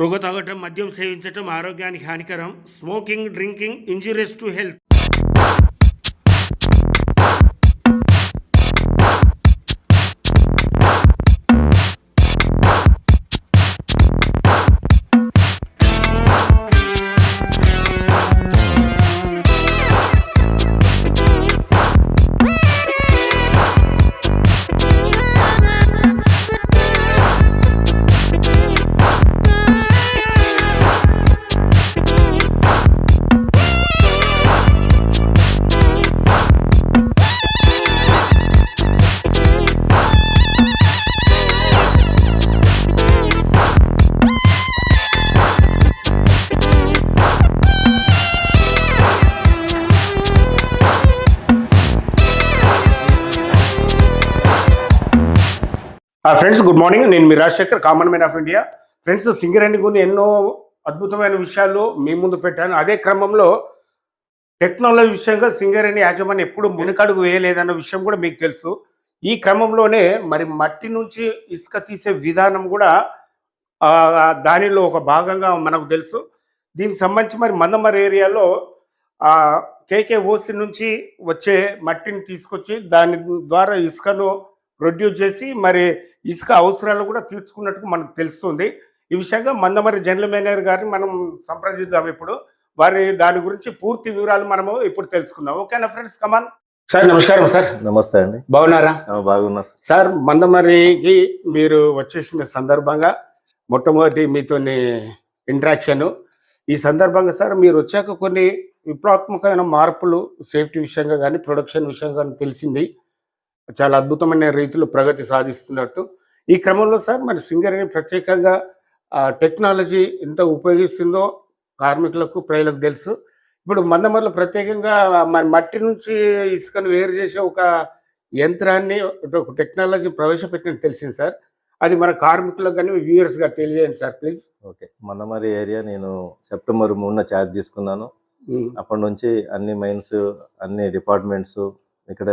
పొగ తాగటం మద్యం సేవించటం ఆరోగ్యానికి హానికరం. Smoking drinking injuries to health friends good morning నేను మీ Rajasekhar common man of India friends Singareni గురించి ఎన్నో అద్భుతమైన విషయాలు మీ ముందు పెట్టాను. అదే క్రమంలో టెక్నాలజీ విషయంగా సింగరేణి యాజమాన్యం ఎప్పుడు మునికడుగు వేయలేదన్న విషయం కూడా మీకు తెలుసు. ఈ క్రమంలోనే మరి మట్టి నుంచి ఇసుక తీసే విధానం కూడా దానిలో ఒక భాగంగా మనకు తెలుసు. దీనికి సంబంధించి మరి మందమరి ఏరియాలో కేకే ఓసి నుంచి వచ్చే మట్టిని తీసుకొచ్చి దాని ద్వారా ఇసుకను ప్రొడ్యూస్ చేసి మరి ఇసుక అవసరాలు కూడా తీర్చుకున్నట్టు మనకు తెలుస్తుంది. ఈ విషయంగా మందమరి జనరల్ మేనేజర్ గారిని మనం సంప్రదిద్దాం ఇప్పుడు. వారి దాని గురించి పూర్తి వివరాలు మనము ఇప్పుడు తెలుసుకుందాం. ఓకేనా ఫ్రెండ్స్? కమాన్ సార్ నమస్కారం సార్. నమస్తే అండి. బాగున్నారా? బాగున్నా సార్. సార్ మందమరికి మీరు వచ్చేసిన సందర్భంగా మొట్టమొదటి మీతో ఇంటరాక్షన్. ఈ సందర్భంగా సార్ మీరు వచ్చాక కొన్ని విప్లవాత్మకమైన మార్పులు సేఫ్టీ విషయంగా కానీ ప్రొడక్షన్ విషయంగా కానీ తెలిసింది. చాలా అద్భుతమైన రీతిలో ప్రగతి సాధిస్తున్నట్టు. ఈ క్రమంలో సార్ మరి సింగరేణి ప్రత్యేకంగా టెక్నాలజీ ఎంత ఉపయోగిస్తుందో కార్మికులకు ప్రజలకు తెలుసు. ఇప్పుడు మందమర్లో ప్రత్యేకంగా మన మట్టి నుంచి ఇసుకను వేరు చేసే ఒక యంత్రాన్ని ఒక టెక్నాలజీ ప్రవేశపెట్టినట్టు తెలిసింది సార్. అది మన కార్మికులకు కానీ వ్యూయర్స్గా తెలియజేయండి సార్ ప్లీజ్. ఓకే. మన్నమరి ఏరియా నేను సెప్టెంబర్ మూడున ఛార్జ్ తీసుకున్నాను. అప్పటి నుంచి అన్ని మైన్స్ అన్ని డిపార్ట్మెంట్స్ ఇక్కడ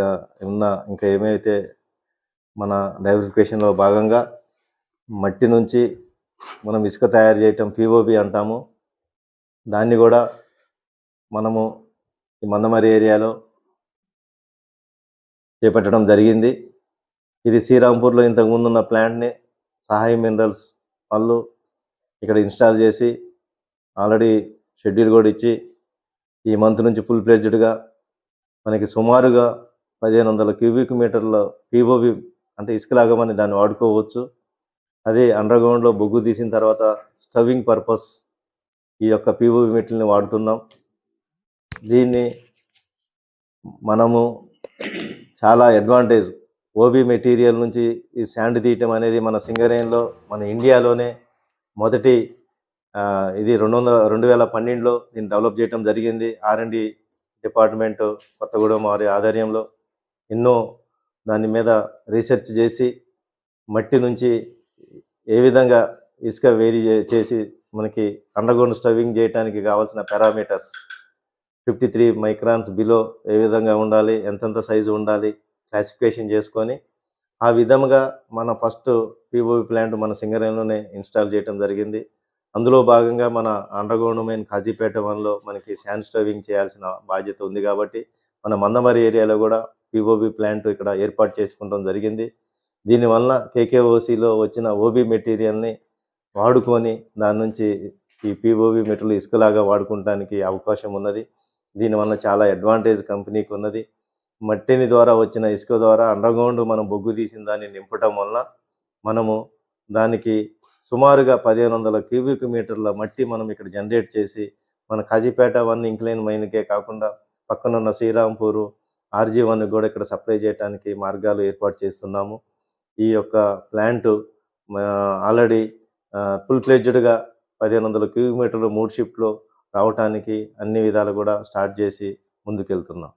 ఉన్న ఇంకా ఏమైతే మన డైవర్సిఫికేషన్లో భాగంగా మట్టి నుంచి మనం ఇసుక తయారు చేయటం పిఓబి అంటాము. దాన్ని కూడా మనము ఈ మందమరి ఏరియాలో చేపట్టడం జరిగింది. ఇది శ్రీరాంపూర్లో ఇంతకుముందు ఉన్న ప్లాంట్ని సహాయ మినరల్స్ వాళ్ళు ఇక్కడ ఇన్స్టాల్ చేసి ఆల్రెడీ షెడ్యూల్ కూడా ఇచ్చి ఈ మంత్ నుంచి ఫుల్ ప్లేజ్డ్గా మనకి సుమారుగా పదిహేను వందల క్యూబిక్ మీటర్ల పీఓబి అంటే ఇసుక లాగమని దాన్ని వాడుకోవచ్చు. అదే అండర్గ్రౌండ్లో బొగ్గు తీసిన తర్వాత స్టవింగ్ పర్పస్ ఈ యొక్క పీఓబి మెటీరియల్ని వాడుతున్నాం. దీన్ని మనము చాలా అడ్వాంటేజ్ ఓబీ మెటీరియల్ నుంచి ఈ శాండ్ తీయటం అనేది మన సింగరేన్లో మన ఇండియాలోనే మొదటి ఇది రెండు వందల రెండు వేల పన్నెండులో దీన్ని డెవలప్ చేయడం జరిగింది. R and D department Kothagudem వారి ఆధ్వర్యంలో ఎన్నో దాని మీద రీసెర్చ్ చేసి మట్టి నుంచి ఏ విధంగా ఇసుక వేరీ చే- చేసి మనకి అండర్గ్రౌండ్ స్టవింగ్ చేయడానికి కావాల్సిన parameters fifty three microns below ఏ విధంగా ఉండాలి ఎంతెంత సైజు ఉండాలి క్లాసిఫికేషన్ చేసుకొని ఆ విధముగా మన ఫస్ట్ పిఓవి ప్లాంట్ మన సింగరేణిలోనే ఇన్స్టాల్ చేయడం జరిగింది. అందులో భాగంగా మన అండర్గ్రౌండ్ మెయిన్ కాజీపేట వన్లో మనకి శాండ్ స్టవింగ్ చేయాల్సిన బాధ్యత ఉంది కాబట్టి మన మందమరి ఏరియాలో కూడా పిఓబి ప్లాంట్ ఇక్కడ ఏర్పాటు చేసుకుంటాం జరిగింది. దీనివల్ల కేకేఓసిలో వచ్చిన ఓబీ మెటీరియల్ని వాడుకొని దాని నుంచి ఈ పిఓబి మెటీరియల్ ఇసుకలాగా వాడుకోవడానికి అవకాశం ఉన్నది. దీనివల్ల చాలా అడ్వాంటేజ్ కంపెనీకి ఉన్నది. మట్టిని ద్వారా వచ్చిన ఇసుక ద్వారా అండర్గ్రౌండ్ మనం బొగ్గు తీసిన దాన్ని నింపటం వలన మనము దానికి సుమారుగా పదిహేను వందల క్యూబిక్ మీటర్ల మట్టి మనం ఇక్కడ జనరేట్ చేసి మన కాజీపేట వన్ ఇంక్లైన్ మైన్కే కాకుండా పక్కనున్న శ్రీరాంపూరు ఆర్జీ వన్ కూడా ఇక్కడ సప్లై చేయడానికి మార్గాలు ఏర్పాటు చేస్తున్నాము. ఈ యొక్క ప్లాంటు ఆల్రెడీ ఫుల్ ఫ్లెడ్జ్డ్గా పదిహేను వందల క్యూబిక్ మీటర్లు మూడు షిఫ్ట్లో రావటానికి అన్ని విధాలు కూడా స్టార్ట్ చేసి ముందుకెళ్తున్నాం.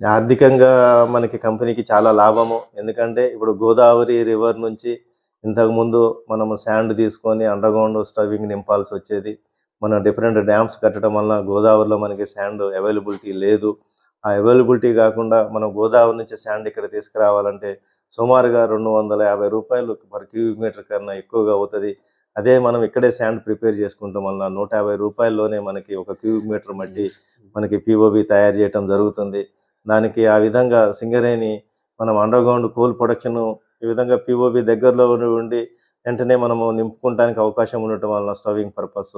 ఆర్థికంగా మనకి కంపెనీకి చాలా లాభము. ఎందుకంటే ఇప్పుడు గోదావరి రివర్ నుంచి ఇంతకుముందు మనము శాండ్ తీసుకొని అండర్గ్రౌండ్ స్టవింగ్ నింపాల్సి వచ్చేది. మన డిఫరెంట్ డ్యామ్స్ కట్టడం వల్ల గోదావరిలో మనకి శాండ్ అవైలబిలిటీ లేదు. ఆ అవైలబిలిటీ కాకుండా మనం గోదావరి నుంచి శాండ్ ఇక్కడ తీసుకురావాలంటే సుమారుగా రెండు వందల యాభై రూపాయలు పర్ క్యూబిక్ మీటర్ కన్నా ఎక్కువగా అవుతుంది. అదే మనం ఇక్కడే శాండ్ ప్రిపేర్ చేసుకుంటాం వల్ల నూట యాభై రూపాయల్లోనే మనకి ఒక క్యూబిక్ మీటర్ మట్టి మనకి పిఓబి తయారు చేయటం జరుగుతుంది. దానికి ఆ విధంగా సింగరేణి మనం అండర్ గ్రౌండ్ కోల్ ప్రొడక్షన్ ఈ విధంగా పిఓబి దగ్గరలో ఉండి- వెంటనే మనము నింపుకోవడానికి అవకాశం ఉండటం వలన స్టవింగ్ పర్పస్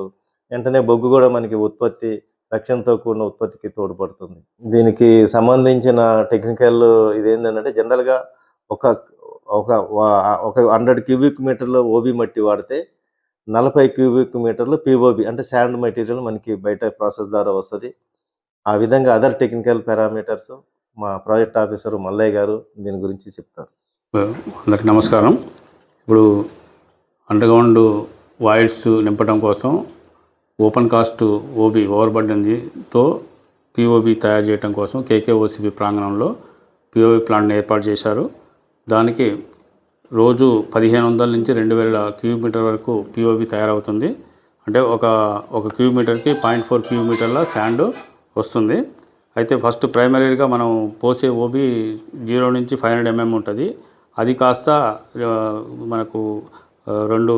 వెంటనే బొగ్గు కూడా మనకి ఉత్పత్తి రక్షణతో కూడిన ఉత్పత్తికి తోడ్పడుతుంది. దీనికి సంబంధించిన టెక్నికల్ ఇదేంటంటే జనరల్గా ఒక ఒక ఒక హండ్రెడ్ క్యూబిక్ మీటర్లో ఓబి మట్టి వాడితే నలభై క్యూబిక్ మీటర్లు పిఓబి అంటే శాండ్ మెటీరియల్ మనకి బయట ప్రాసెస్ ద్వారా వస్తుంది. ఆ విధంగా అదర్ టెక్నికల్ పారామీటర్స్ మా ప్రాజెక్ట్ ఆఫీసర్ మల్లయ్య గారు దీని గురించి చెప్తారు. అందరికి నమస్కారం. ఇప్పుడు అండర్గ్రౌండ్ వాయిడ్స్ నింపడం కోసం ఓపెన్ కాస్ట్ ఓబీ ఓవర్ ఓవర్బర్డన్తో పిఓబి తయారు చేయడం కోసం కేకేఓసిబి ప్రాంగణంలో పిఓబి ప్లాంట్ని ఏర్పాటు చేశారు. దానికి రోజు పదిహేను వందల నుంచి రెండు వేల క్యూబ్ మీటర్ వరకు పిఓబి తయారవుతుంది. అంటే ఒక ఒక క్యూబ్ మీటర్కి పాయింట్ ఫోర్ క్యూబ్ మీటర్ల శాండ్ వస్తుంది. అయితే ఫస్ట్ ప్రైమరీగా మనం పోసే ఓబీ జీరో నుంచి ఫైవ్ హండ్రెడ్ ఎంఎం ఉంటుంది. అది కాస్త మనకు రెండు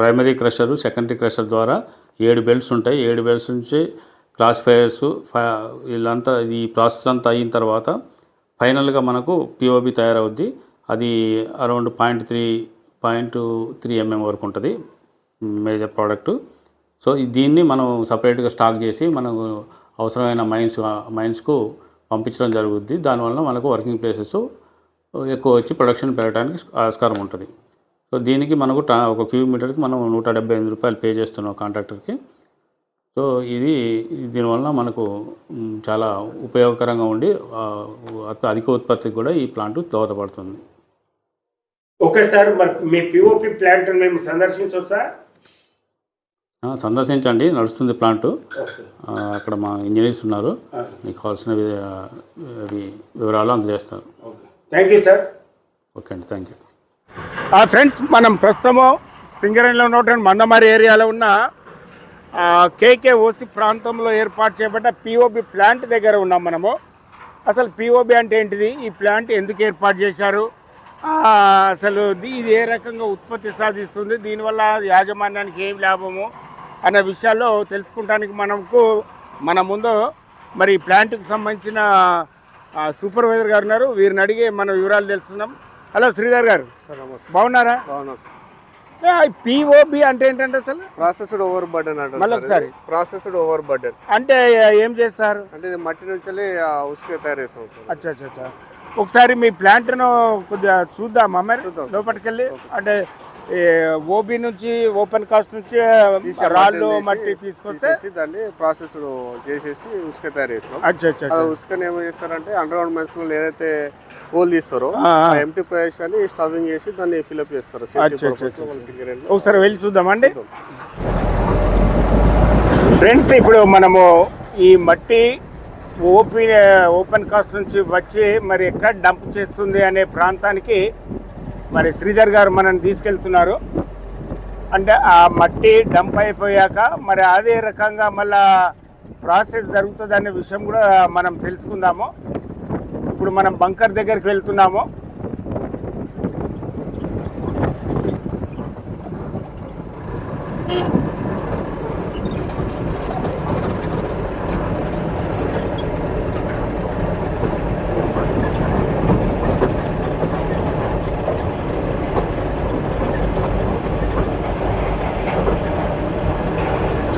ప్రైమరీ క్రషర్ సెకండరీ క్రషర్ ద్వారా ఏడు బెల్ట్స్ ఉంటాయి. ఏడు బెల్ట్స్ నుంచి క్లాసిఫైయర్స్ వీళ్ళంతా ఈ ప్రాసెస్ అంతా అయిన తర్వాత ఫైనల్గా మనకు పిఓబి తయారవుద్ది. అది around point three point three mm వరకు ఉంటుంది మేజర్ ప్రోడక్ట్. సో దీన్ని మనం సపరేట్గా స్టాక్ చేసి మనకు అవసరమైన మైన్స్ మైన్స్కు పంపించడం జరుగుద్ది. దానివల్ల మనకు వర్కింగ్ ప్లేసెస్ ఎక్కువ వచ్చి ప్రొడక్షన్ పెరగడానికి ఆస్కారం ఉంటుంది. సో దీనికి మనకు ట్రా ఒక క్యూబ్ మీటర్కి మనం నూట డెబ్బై ఎనిమిది రూపాయలు పే చేస్తున్నాం కాంట్రాక్టర్కి సో ఇది దీనివల్ల మనకు చాలా ఉపయోగకరంగా ఉండి అధిక ఉత్పత్తికి కూడా ఈ ప్లాంట్ దోహదపడుతుంది. ఓకే సార్ మీ పిఓపి ప్లాంట్ మేము సందర్శించవచ్చా? సందర్శించండి. నడుస్తుంది ప్లాంట్ అక్కడ మా ఇంజనీర్స్ ఉన్నారు. మీకు కావాల్సిన వివరాలు అందజేస్తారు. థ్యాంక్ యూ సార్ ఓకే అండి. థ్యాంక్ యూ ఆ ఫ్రెండ్స్ మనం ప్రస్తుతము సింగరేణిలో ఉన్నటువంటి మందమారి ఏరియాలో ఉన్న కేకే ఓసి ప్రాంతంలో ఏర్పాటు చేయబడ్డ పిఓబి ప్లాంట్ దగ్గర ఉన్నాం మనము. అసలు పిఓబి అంటే ఏంటిది? ఈ ప్లాంట్ ఎందుకు ఏర్పాటు చేశారు? అసలు ఇది ఏ రకంగా ఉత్పత్తి సాధిస్తుంది? దీనివల్ల యాజమాన్యానికి ఏం లాభము? అనే విషయాల్లో తెలుసుకుంటానికి మనకు మన ముందు మరి ఈ ప్లాంట్కి సంబంధించిన సూపర్వైజర్ గారు ఉన్నారు. వీరిని అడిగి మన వివరాలు తెలుస్తున్నాం హలో శ్రీధర్ గారు. బాగున్నారా? బాగున్నా సార్. పిఓబి అంటే ఏంటంటే అసలు? ప్రాసెస్డ్ ఓవర్ బర్డెన్ మళ్ళీ సార్ ఒకసారి. ప్రాసెస్డ్ ఓవర్ బర్డెన్ అంటే ఏం చేస్తారు? అంటే ఇది మట్టి నుంచి ఉసుక తయారు చేస్తాం. అచ్చా అచ్చా అచ్చా. ఒకసారి మీ ప్లాంట్ను కొద్దిగా చూద్దామా మరి? చూద్దాం సార్. లోపలికి వెళ్ళి. Okay sir. అంటే ఓబీ నుంచి ఓపెన్ కాస్ట్ నుంచి రాళ్ళు మట్టి తీసి- తీసుకొస్తే దాన్ని ప్రాసెస్ చేసేసి ఉసుక తయారు చేస్తాం అచ్చా. ఉసుకని ఏమో చేస్తారంటే అండర్ గ్రౌండ్ మైన్స్లో ఏదైతే కోల్ తీస్తారో ఎంటీ ప్రదేశాన్ని స్టవింగ్ చేసి దాన్ని ఫిల్అప్ చేస్తారు. ఒకసారి వెళ్ళి చూద్దామండి చూద్దాం. ఫ్రెండ్స్ ఇప్పుడు మనము ఈ మట్టి ఓపెన్ ఓపెన్ కాస్ట్ నుంచి వచ్చి మరి ఎక్కడ డంప్ చేస్తుంది అనే ప్రాంతానికి మరి శ్రీధర్ గారు మనల్ని తీసుకెళ్తున్నారు. అంటే ఆ మట్టి డంప్ అయిపోయాక మరి అదే రకంగా మళ్ళా ప్రాసెస్ జరుగుతుంది అనే విషయం కూడా మనం తెలుసుకుందాము. ఇప్పుడు మనం బంకర్ దగ్గరికి వెళ్తున్నాము.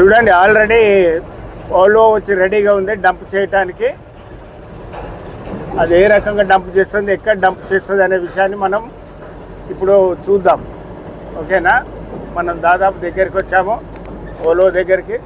చూడండి ఆల్రెడీ ఓలో వచ్చి రెడీగా ఉంది డంప్ చేయటానికి. అది ఏ రకంగా డంప్ చేస్తుంది ఎక్కడ డంప్ చేస్తుంది అనే విషయాన్ని మనం ఇప్పుడు చూద్దాం. ఓకేనా? మనం దాదాపు దగ్గరికి వచ్చాము ఓలో దగ్గరికి.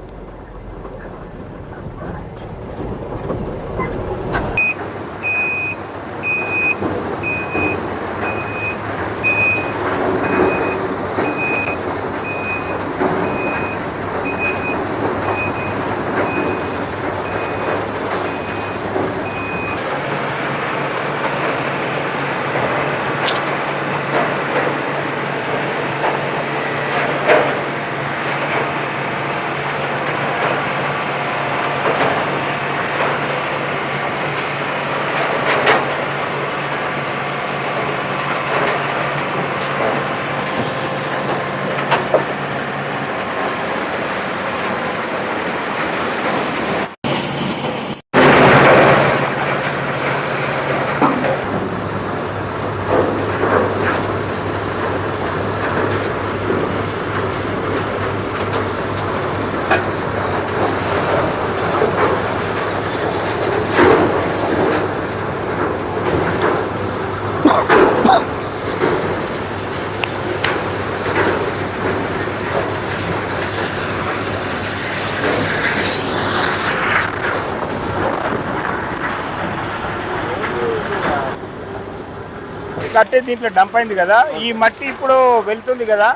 కట్టే దీంట్లో డంప్ అయింది కదా ఈ మట్టి ఇప్పుడు వెళ్తుంది కదా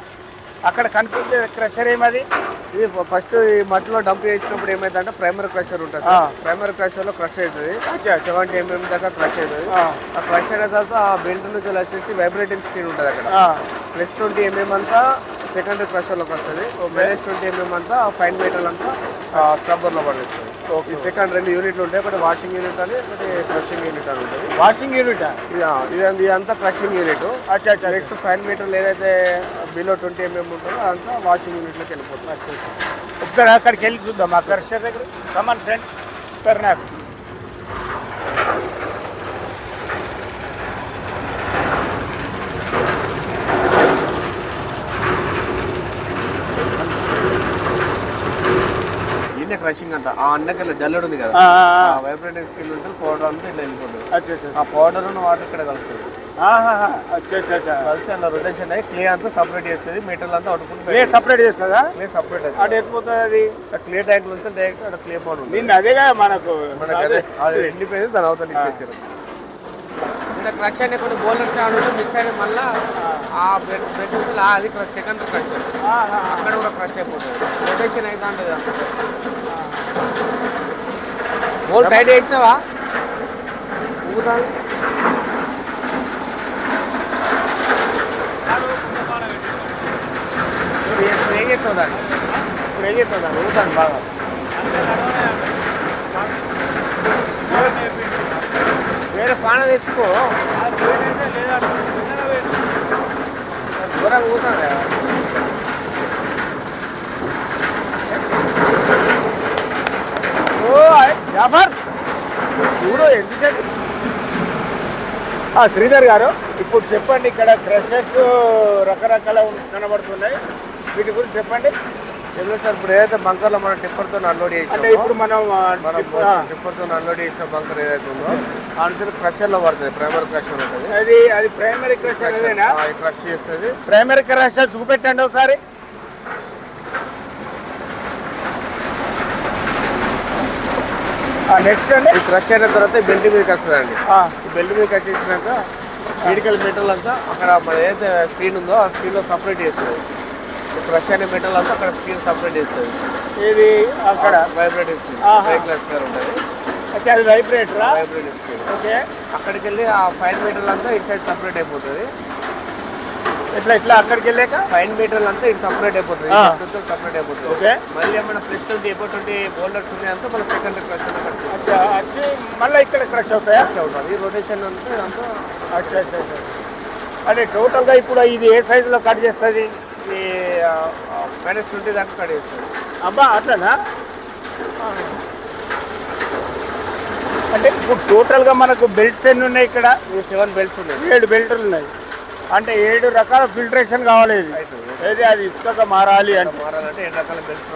అక్కడ కనిపించే క్రషర్ ఏమది? ఇది ఫస్ట్ ఈ మట్టిలో డంప్ చేసినప్పుడు ఏమైందంటే ప్రైమరీ క్రషర్ ఉంటుంది ప్రైమరీ క్రషర్లో క్రష్ అవుతుంది. సెవెంటీ ఎంఎం దాకా క్రష్ అవుతుంది. ఆ. క్రష్ అయిన తర్వాత ఆ బెల్ట్ నుంచి వచ్చేసి వైబ్రేటింగ్ స్క్రీన్ ఉంటుంది అక్కడ. ప్లస్ ట్వంటీ ఎంఎం అంతా సెకండరీ క్రషర్లోకి వస్తుంది. మైనస్ ట్వంటీ ఎంఎం అంతా ఫైన్ మెటల్ అంతా స్క్రబ్బర్లో పడేస్తుంది. ఈ సెకండ్ రెండు యూనిట్లు ఉంటాయి ఒకటి వాషింగ్ యూనిట్ అని ఒకటి క్రషింగ్ యూనిట్ అని ఉంటుంది. వాషింగ్ యూనిట్ ఇది ఇదంతా crushing unit next fine meter ఏదైతే బిలో ట్వంటీ ఎంఎం ఉంటుందో అదంతా వాషింగ్ యూనిట్లోకి వెళ్ళిపోతుంది. ఒకసారి అక్కడికి వెళ్ళి చూద్దాం ఆ క్రషర్ దగ్గర. కమన్ ఫ్రెండ్ సార్ నాకు ఇదే క్రషింగ్ అంట. ఆ అన్నకెళ్ళ జల్లెడు ఉంది కదా. వైబ్రేటింగ్ స్కిన్ నుంచి పౌడర్ అంతా ఇట్లా వెళ్ళిపోతుంది. ఆ పౌడర్ వాటర్ ఇక్కడ కలుస్తుంది. కలిసి అలా రొటేషన్ అయ్యి క్లే అంతా సపరేట్ చేస్తుంది. మెటీరియల్ అంతా క్లే సపరేట్ చేస్తుందా? క్లే సపరేట్ అటు వెళ్ళిపోతుంది అది? క్లే ట్యాంక్ నుంచి డైరెక్ట్ అక్కడ క్లే పౌడర్ నిన్న అదేగా మనకు. మనకి అదే. అది. ఎండిపోయింది దాని అవతల ఇచ్చేసారు ఇక్కడ క్రష్ అయిన కొన్ని బోల్డర్ ఆడుతూ మిస్ అయిన మళ్ళీ ఆ బెడ్ బెడ్ అది క్రష్ సెకండ్ క్రష్. అక్కడ కూడా క్రష్ అయిపోతుంది. రొటేషన్ అయితే ఉంటుంది బోల్ టైట్ వేసినావా ఊదా ఇప్పుడు ఏం చేస్తావు దాన్ని? ఇప్పుడు ఏం చేస్తావు దాన్ని? ఊగుతాను బాగా. వేరే పాన తెచ్చుకో. దూరం ఊగుతాను కదా ఓ జాఫర్. చూడు ఎందుకంటే శ్రీధర్ గారు ఇప్పుడు చెప్పండి ఇక్కడ క్రషర్స్ రకరకాల కనబడుతున్నాయి. వీటి గురించి చెప్పండి. ఎందుకు సార్ ఇప్పుడు ఏదైతే బంకర్లో మనం టిప్పర్తో అన్లోడ్ అంటే చేసినామో ఇప్పుడు మనం టిప్పర్తో అన్లోడ్ చేసిన బంకర్ ఏదైతే ఉందో నుంచి క్రషర్లో పడుతుంది ప్రైమర్ క్రషర్ ఉంటుంది. అది అది ప్రైమరీ క్రషర్ క్రష్ చేస్తుంది. ప్రైమరీ క్రషర్ చూపెట్టండి ఒకసారి. నెక్స్ట్ అండి. క్రష్ అయిన తర్వాత బెల్ట్ మీదకి వస్తుంది అండి ఆ, ఈ బెల్ట్ మీదకి వచ్చేసినాక మెడికల్ మెటల్ అంతా అక్కడ ఏదైతే స్క్రీన్ ఉందో ఆ స్క్రీన్లో సపరేట్ చేస్తుంది. ఈ క్రష్ అయిన మెటల్ అంతా అక్కడ స్క్రీన్ సపరేట్ చేస్తుంది. ఇది అక్కడ? స్క్రీన్ ఆహా. క్లాస్ ఉంటుంది ఓకే అది వైబ్రేటరా స్క్రీన్ ఓకే. అక్కడికి వెళ్ళి ఆ ఫైన్ మెటల్ అంతా ఇటు సైడ్ సపరేట్ అయిపోతుంది. ఇట్లా ఇట్లా అక్కడికి వెళ్ళాక? ఫైన్ మెటీరియల్ అంతా ఇది సపరేట్ అయిపోతుంది. సపరేట్ అయిపోతుంది. ఓకే. మళ్ళీ ఏమైనా plus twenty above twenty boulders ఉన్నాయంతా మన సెకండ్ క్రష్ మళ్ళీ ఇక్కడ క్రష్ అవుతాయా? అవుతుంది ఈ రొటేషన్ అంతా ఇదంతా అచ్చా అచ్చా అంటే టోటల్గా ఇప్పుడు ఇది ఏ సైజులో కట్ చేస్తుంది? ఈ మైనస్ ట్వంటీ దాకా కట్ చేస్తుంది అబ్బా అట్లనా? అంటే ఇప్పుడు టోటల్గా మనకు బెల్ట్స్ ఎన్ని ఉన్నాయి ఇక్కడ? సెవెన్ బెల్ట్స్ ఉన్నాయి. ఏడు బెల్ట్లు ఉన్నాయి. అంటే ఏడు రకాల ఫిల్టరేషన్ కావాలి ఇది. ఏది అది ఇసుకగా మారాలి అంటే. మారాలంటే ఎన్ని రకాల బెల్ట్స్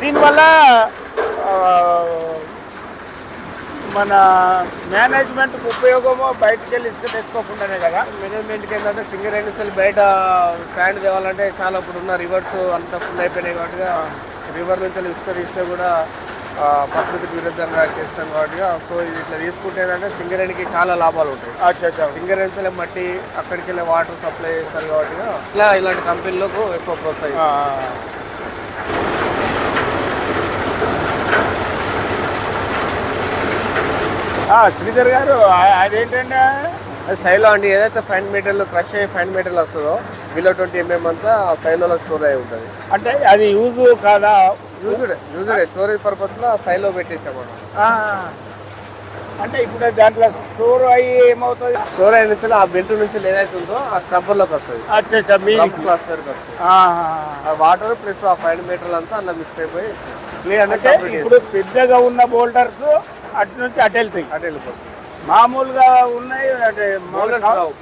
దీనివల్ల మన మేనేజ్మెంట్కి ఉపయోగము బయటకు వెళ్ళి ఇసుక తెచ్చుకోకుండానే కదా? మేనేజ్మెంట్కి ఏంటంటే సింగర్ ఇండస్ట్రీ బయట శాండ్ తేవాలంటే చాలా ఇప్పుడు ఉన్న రివర్స్ అంతా ఫుల్ అయిపోయినాయి కాబట్టి రివర్ నుంచి ఇసుక తీస్తే కూడా ప్రకృతికి విరుద్ధంగా చేస్తాం కాబట్టి సో ఇది ఇట్లా తీసుకుంటే ఏంటంటే సింగరేణికి చాలా లాభాలు ఉంటాయి. అచ్చా అచ్చా సింగర్ నుంచి మట్టి అక్కడికి వెళ్ళి వాటర్ సప్లై చేస్తారు కాబట్టి ఇట్లా ఇలాంటి కంపెనీలకు ఎక్కువ ప్రోత్సహిస్తారు ఆ. ఆ, శ్రీధర్ గారు ఆ- అదేంటంటే అది సైలో అండి ఏదైతే ఫైన్ మెటీరియల్ క్రష్ అయ్యే ఫైన్ మెటీరియల్ వస్తుందో బిలో ట్వంటీ ఎంఎం అంతా ఆ సైలోలో స్టోర్ అయి ఉంటుంది. అంటే అది యూజ్ కాదా? యూజ్డ్ యూజ్డ్ స్టోరేజ్ పర్పస్లో సైలో పెట్టేసాం మనం ఆ. అంటే ఇప్పుడు దాంట్లో స్టోర్ అయ్యి ఏమవుతుంది? స్టోర్ అయిన నుంచి ఆ బెల్ట్ నుంచి ఏదైతే ఉందో ఆ స్క్రబ్బర్లోకి వస్తుంది. వస్తుంది. ఆ వాటర్ ప్లస్ ఆ ఫైన్ మెటీరియల్ అంతా అందులో మిక్స్ అయిపోయి క్లియర్ ఇప్పుడు పెద్దగా ఉన్న బోల్డర్స్ అటు నుంచి అటు వెళ్తాయి. అటు వెళ్ళిపోతుంది మామూలుగా ఉన్నాయి అంటే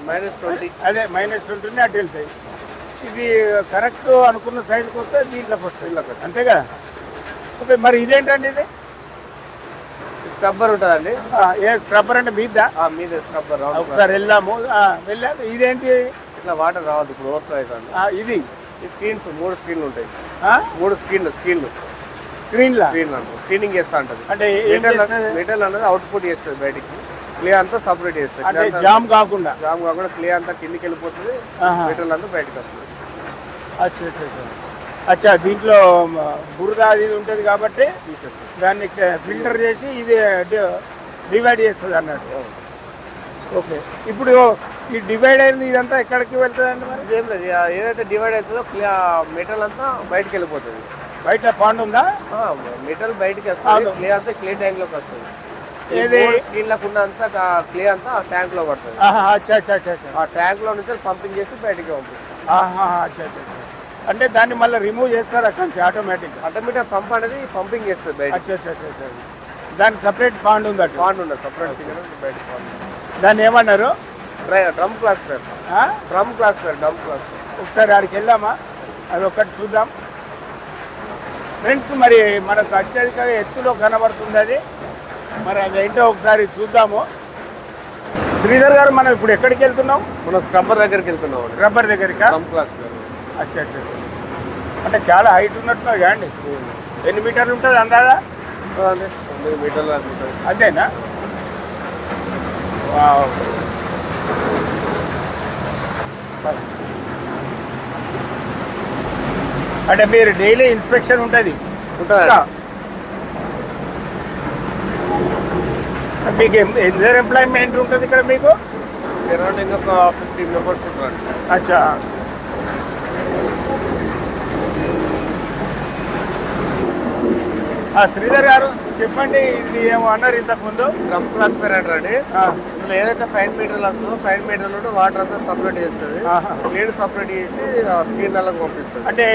మైనస్ ట్వంటీ అదే మైనస్ ఉంటుంది అటు వెళ్తాయి. ఇది కరెక్ట్ అనుకున్న సైజుకి వస్తే దీంట్లోకి వస్తాయి. దీంట్లోకి వస్తాయి. అంతే కదా? ఓకే మరి ఇదేంటండి ఇది? స్క్రబ్బర్ ఉంటుందండి. ఏ స్క్రబ్బర్ అంటే మీదా? మీద స్క్రబ్బర్ ఒకసారి వెళ్ళాము వెళ్ళాము ఇదేంటి? ఇట్లా వాటర్ రావద్దు ఇప్పుడు ఓవర్ఫ్లో అవుతుంది. ఇది. స్క్రీన్స్ మూడు స్క్రీన్లు ఉంటాయి. ఆ? మూడు స్క్రీన్లు స్క్రీన్లు స్క్రీన్లా? స్క్రీన్ అంటారు స్క్రీనింగ్ చేస్తా ఉంటుంది అంటే చేస్తుంది? మెటీరియల్ అనేది అవుట్పుట్ చేస్తుంది బయటికి. క్లే అంతా సపరేట్ అంటే అంతా- జామ్ కాకుండా? జామ్ కాకుండా క్లే అంతా కిందికి వెళ్ళిపోతుంది. మెటీరియల్ అంతా బయటకు వస్తుంది. అచ్చా అచ్చా దీంట్లో బురద అది ఉంటుంది కాబట్టి తీసేస్తుంది. దాన్ని ఫిల్టర్ చేసి ఇది డివైడ్ చేస్తుంది అన్నట్టు. ఓకే. ఇప్పుడు ఈ డివైడ్ అయింది ఇదంతా ఎక్కడికి వెళ్తుందండి మరి? ఏం లేదు. ఏదైతే డివైడ్ అవుతుందో మెటీరియల్ అంతా బయటకు వెళ్ళిపోతుంది. బయట పాండ్ ఉందా? మెటీరియల్ బయటకి వస్తుంది. క్లే అంతా క్లే ట్యాంక్లోకి వస్తుంది. ఏది? స్క్రీన్లకు ఉన్న అంతా క్లే అంతా ట్యాంక్లో పడుతుంది. ఆ ట్యాంక్లో నుంచి పంపింగ్ చేసి బయటికి. అంటే దాన్ని మళ్ళీ రిమూవ్ చేస్తారు అక్కడి నుంచి ఆటోమేటిక్ ఆటోమేటిక్ పంప్ అనేది పంపింగ్ చేస్తుంది బయట. దానికి సపరేట్ పాండ్ ఉంది? అట్లా పాండ్ ఉండదు సపరేట్ బయట దాన్ని ఏమన్నారు? డ్రమ్ క్లాస్ ఆ? డ్రమ్ క్లాస్ డ్రమ్ క్లాస్ ఒకసారి ఆడికి వెళ్దామా? అది ఒక్కటి చూద్దాం. ఫ్రెండ్స్ మరి మనకు అత్యధిక ఎత్తులో కనబడుతుంది అది. మరి అది ఏంటో ఒకసారి చూద్దాము. శ్రీధర్ గారు మనం ఇప్పుడు ఎక్కడికి వెళ్తున్నాం? మనం స్క్రబ్బర్ దగ్గరికి వెళ్తున్నాం రబ్బర్ దగ్గరికి? అచ్చా అచ్చా. అంటే చాలా హైట్ ఉన్నట్టుగా కాండి ఎన్ని మీటర్లు ఉంటుంది అందాదా తొమ్మిది మీటర్లు అంతేనా. అంటే మీరు డైలీ ఇన్స్పెక్షన్ ఉంటుంది. మీకు ఎందరు ఎంప్లాయ్మెంట్ ఉంటుంది ఇక్కడ మీకు? అరౌండ్ ఇంకొక ఫిఫ్టీ మెంబర్స్ ఉంటారు. అచ్చా. శ్రీధర్ గారు చెప్పండి ఇది ఏమో అన్నారు ఇంతకు ముందు డ్రమ్ క్లాస్ పేరు అంటారండి ఇందులో ఏదైతే ఫైవ్ మీటర్లు వస్తుందో ఫైవ్ మీటర్ల నుండి వాటర్ అంతా సపరేట్ చేస్తుంది. క్లీన్ సపరేట్ చేసి స్క్రీన్ నెలకు పంపిస్తుంది. అంటే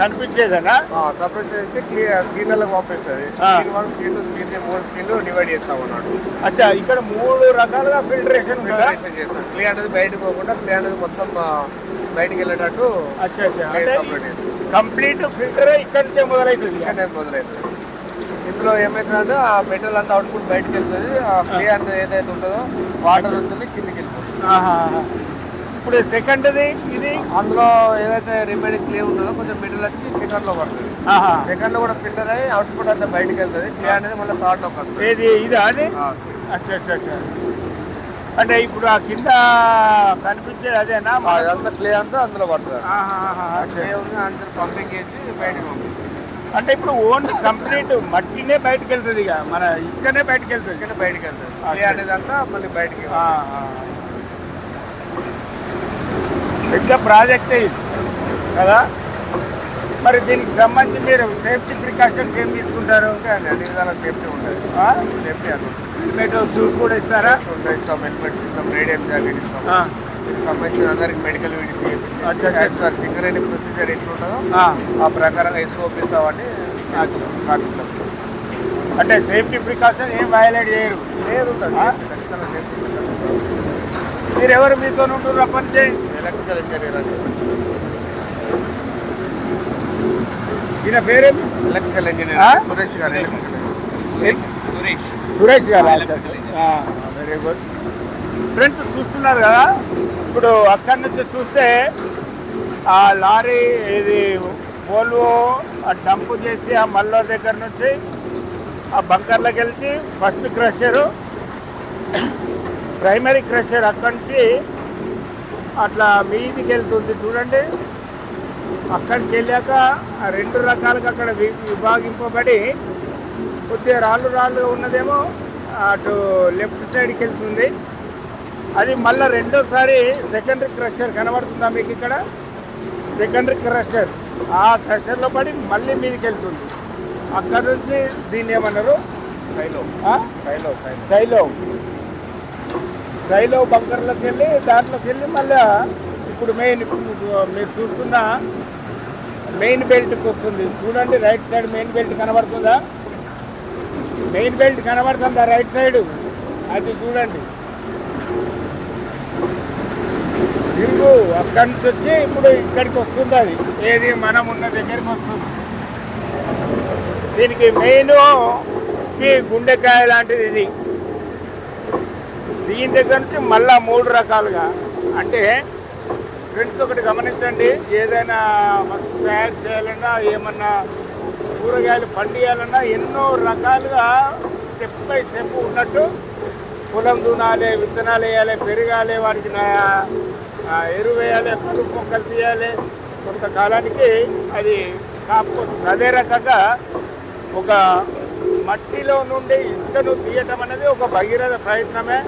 కనిపించేదనా? సపరేట్ చేసి స్క్రీన్ నెలకు పంపిస్తుంది. Screen one screen two screen three మూడు స్క్రీన్లు డివైడ్ చేస్తాం అన్నాడు అచ్చా ఇక్కడ మూడు రకాలుగా ఫిల్టరేషన్ ఫిల్టరేషన్ చేస్తాం క్లీ అనేది బయటకు పోకుండా క్లీ అనేది మొత్తం బయటికి వెళ్ళేటట్టు చేస్తాం కంప్లీట్ ఫిల్టర్ ఇక్కడ నుంచే మొదలవుతుంది. ఇక్కడనే మొదలవుతుంది. ఇందులో ఏమవుతుందంటే ఆ మెటీరియల్ అంతా అవుట్పుట్ బయటకు వెళ్తుంది. ఆ క్లీ అనేది ఏదైతే ఉంటుందో వాటర్ వచ్చింది కిందికి వెళ్ళిపోతుంది. ఇప్పుడు సెకండ్ది ఇది? అందులో ఏదైతే రిమైనింగ్ క్లీ ఉంటుందో కొంచెం మిడిల్ వచ్చి సెకండ్లో పడుతుంది. సెకండ్లో కూడా ఫిల్టర్ అయ్యి అవుట్పుట్ అంతా బయటకు వెళ్తుంది. క్లీ అనేది మళ్ళీ థర్డ్లోకి వస్తుంది. ఏది ఇది అది? ఆ, అచ్చా అచ్చా అచ్చా. అంటే ఇప్పుడు ఆ కింద కనిపించేది అదేనా? ఆ, ఇదంతా క్లే అంతా అందులో పడుతుంది. క్లే ఉంది పంపింగ్ చేసి బయటకు అంటే ఇప్పుడు ఓన్లీ కంప్లీట్ మట్టినే బయటకు వెళ్తుంది ఇక. మన ఇసుకనే బయటకు వెళ్తుంది ఇక్కడ బయటకు వెళ్తుంది క్లే అనేది అంతా మళ్ళీ బయటికి. పెద్ద ప్రాజెక్ట్ ఇది. కదా? మరి దీనికి సంబంధించి మీరు సేఫ్టీ ప్రికాషన్స్ ఏం తీసుకుంటారు? అన్ని విధాల సేఫ్టీ ఉంటుంది. సేఫ్టీ అన్నమాట హెల్మెట్ షూస్ కూడా ఇస్తారా? ఇస్తాం. హెల్మెట్స్ ఇస్తాం. రేడియం జాకెట్ ఇస్తాం. సంబంధించిన అందరికి మెడికల్ విడిసి అచ్చా, అచ్చా. సింగరేణి ప్రొసీజర్ ఎట్లా ఉంటుందో ఆ. ప్రకారంగా ఎస్ఓపీస్ అవన్నీ అంటే సేఫ్టీ ప్రికాషన్ ఏం వైలేట్ చేయరు. లేదు? ఖచ్చితంగా సేఫ్టీ మీరు ఎవరు మీతో ఉంటున్నారు? అప్పటి నుంచి ఎలక్ట్రికల్ ఇంజనీర్ అంటే ఈయన పేరేమి? Electrical engineer? సురేష్ గారు సురేష్. సురేష్ గారు వెరీ గుడ్ ఫ్రెండ్స్ చూస్తున్నారు కదా? ఇప్పుడు అక్కడి నుంచి చూస్తే ఆ లారీ ఇది పోల్వో ఆ డంపు చేసి ఆ మల్లో దగ్గర నుంచి ఆ బంకర్లోకి వెళ్తే ఫస్ట్ క్రషరు ప్రైమరీ క్రషర్ అక్కడి నుంచి అట్లా మీదికి వెళ్తుంది. చూడండి. అక్కడికి వెళ్ళాక రెండు రకాలుగా అక్కడ విభాగింపబడి కొద్దిగా రాళ్ళు రాళ్ళు ఉన్నదేమో అటు లెఫ్ట్ సైడ్కి వెళ్తుంది. అది మళ్ళీ రెండోసారి సెకండరీ క్రషర్ కనబడుతుందా మీకు ఇక్కడ? సెకండరీ క్రషర్ ఆ క్రషర్లో పడి మళ్ళీ మీదకి వెళ్తుంది. అక్కడ నుంచి దీన్ని ఏమన్నారు? సైలో? సైలో సైలో సైలో సైలో బంకర్లోకి వెళ్ళి దాంట్లోకి వెళ్ళి మళ్ళీ ఇప్పుడు మెయిన్ మీరు చూస్తున్న మెయిన్ బెల్ట్కి వస్తుంది. చూడండి రైట్ సైడ్ మెయిన్ బెల్ట్ కనబడుతుందా? మెయిన్ బెల్ట్ కనబడుతుందా రైట్ సైడ్ అది చూడండి. తిరుగు అక్కడి నుంచి వచ్చి ఇప్పుడు ఇక్కడికి వస్తుంది అది. ఏది మనం ఉన్న దగ్గరికి వస్తుంది. దీనికి మెయిన్ ఈ గుండెకాయ లాంటిది ఇది. దీని దగ్గర నుంచి మళ్ళా మూడు రకాలుగా. అంటే ఫ్రెండ్స్ ఒకటి గమనించండి. ఏదైనా వస్తువు తయారు చేయాలన్నా ఏమన్నా కూరగాయలు పండియాలన్నా ఎన్నో రకాలుగా స్టెప్ బై స్టెప్ ఉన్నట్టు. పొలం దునాలి విత్తనాలు వేయాలి పెరగాలి వాటికి నా- ఎరువు వేయాలి కలుపు మొక్కలు తీయాలి. కొంతకాలానికి అది కాపుకొస్తుంది అదే రకంగా ఒక మట్టిలో నుండి ఇసుకను తీయటం అనేది ఒక భగీరథ ప్రయత్నమే.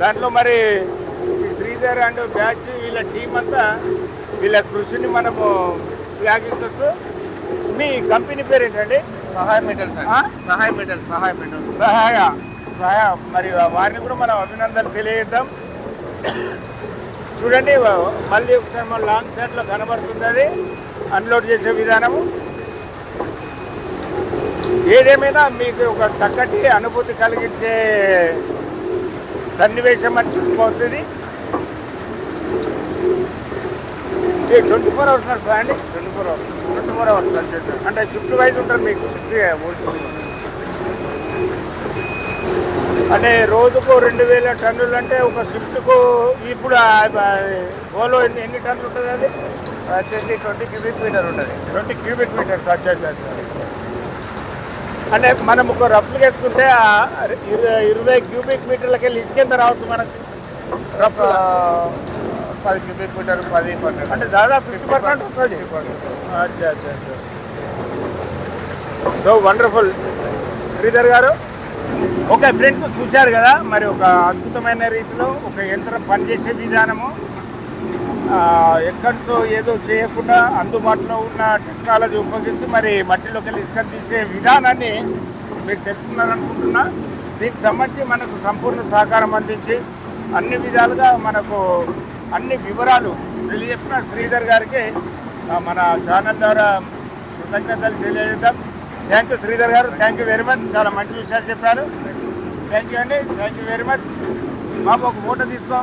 దాంట్లో మరి ఈ శ్రీధర్ అండ్ బ్యాచ్ వీళ్ళ టీం అంతా వీళ్ళ కృషిని మనము శ్లాఘించవచ్చు మీ కంపెనీ పేరు ఏంటండి? సహాయ? అండి సహాయ మెటల్స్ సహాయ మెటల్స్ సహాయ. సహాయ. మరి వారిని కూడా మనం అభినందనలు తెలియజేద్దాం. చూడండి మళ్ళీ ఒకసారి మన లాంగ్ సైడ్లో కనబడుతుంది అది అన్లోడ్ చేసే విధానము. ఏదేమైనా మీకు ఒక చక్కటి అనుభూతి కలిగించే సన్నివేశం అని చెప్పుకోవచ్చు ట్వంటీ ఫోర్ అవర్స్ నడుస్తుందా అండి? Twenty four hours. Twenty four hours. అంటే షిఫ్ట్ వైజ్ ఉంటుంది మీకు షిఫ్ట్ మూడు షిఫ్ట్. అంటే రోజుకు రెండు వేల టన్నులు అంటే ఒక షిఫ్ట్కు ఇప్పుడు ఓలో ఎన్ని ఎన్ని టన్నులు ఉంటుంది అది? వచ్చేసి ట్వంటీ క్యూబిక్ మీటర్ ఉంటుంది. ట్వంటీ క్యూబిక్ మీటర్స్ వచ్చేసి అంటే మనం ఒక రఫ్లు వేసుకుంటే ఇరవై ఇరవై క్యూబిక్ మీటర్లకి వెళ్ళి ఇసుకెంత రావచ్చు మనకి? రఫ్ పది క్యూబిక్ మీటర్ పది పన్నెండు. అంటే దాదాపు ఫిఫ్టీ పర్సెంట్ వస్తుంది. అచ్చా అచ్చా అచ్చా. సో వండర్ఫుల్ శ్రీధర్ గారు? ఓకే ఫ్రెండ్స్ చూశారు కదా మరి ఒక అద్భుతమైన రీతిలో ఒక యంత్రం పనిచేసే విధానము ఎక్కడితో ఏదో చేయకుండా అందుబాటులో ఉన్న టెక్నాలజీ ఉపయోగించి మరి మట్టిలోకి వెళ్ళి ఇసుక తీసే విధానాన్ని మీరు తెలుసుకున్నారనుకుంటున్నా. దీనికి సంబంధించి మనకు సంపూర్ణ సహకారం అందించి అన్ని విధాలుగా మనకు అన్ని వివరాలు తెలియజెప్పిన శ్రీధర్ గారికి మన ఛానల్ ద్వారా కృతజ్ఞతలు తెలియజేద్దాం. థ్యాంక్ యూ శ్రీధర్ గారు థ్యాంక్ యూ వెరీ మచ్. చాలా మంచి విషయాలు చెప్పారు. థ్యాంక్ యూ అండి థ్యాంక్ యూ వెరీ మచ్. మాకు ఒక ఫోటో తీసుకో.